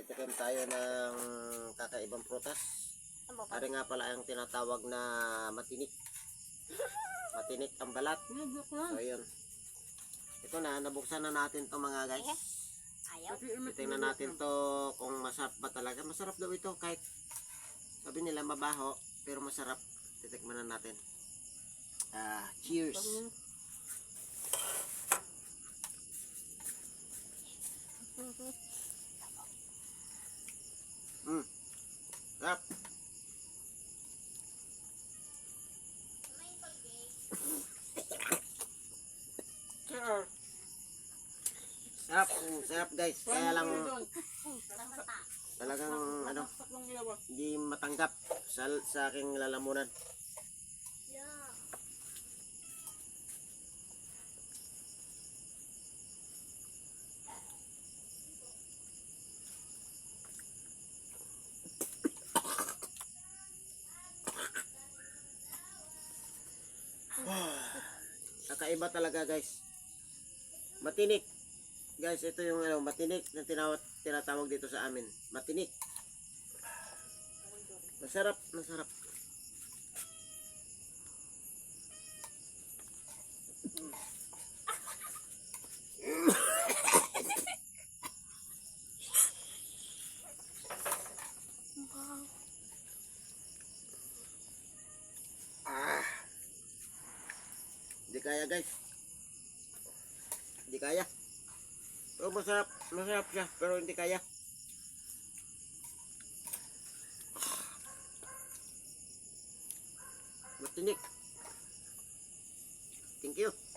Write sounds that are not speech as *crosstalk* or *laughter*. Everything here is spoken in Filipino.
titikim tayo ng kakaibang prutas. Ano? Ari nga pala ang tinatawag na matinik. Matinik ang balat. So, yun. Ito na, nabuksan na natin to mga guys. Ayaw. Tingnan natin to kung masarap ba talaga. Masarap daw ito kahit sabi nila mabaho pero masarap. Titikman na natin. Ah, cheers. Mm. *laughs* Sarap. Sarap, mm, sarap guys. Kaya lang talagang ano, hindi matanggap sa, sa aking lalamunan. Kakaiba talaga guys. Matinik. Guys, ito yung ano, matinik na tinawag, tinatawag dito sa amin. Matinik. Masarap, masarap. Ah. Hindi kaya guys. Hindi kaya. Pero masarap, masarap siya, pero hindi kaya. Matinik. Thank you.